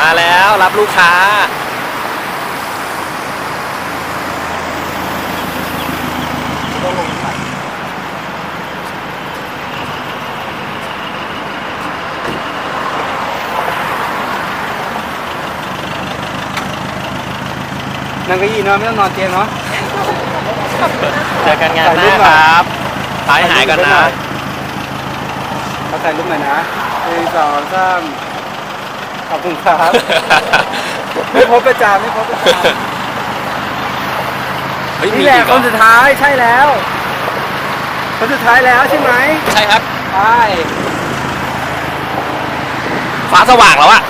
มาแล้วรับลูกค้า นั่งเก้าอี้เนอะไม่ต้องนอนเตียงเนาะ เจอกันงานหน้าครับหายหายกันนะเขาถ่ายรูปหน่อยนะหนึ่งสองสาม ขอบคุณครับ ไม่พบประจาไม่พบประจาเฮ้ยมีนี่แหละอีกคเหรอนสุดท้ายใช่แล้ว คนสุดท้ายแล้วใช่ไหมใช่ครับ ใช่ ฟ้าสว่างแล้วอะ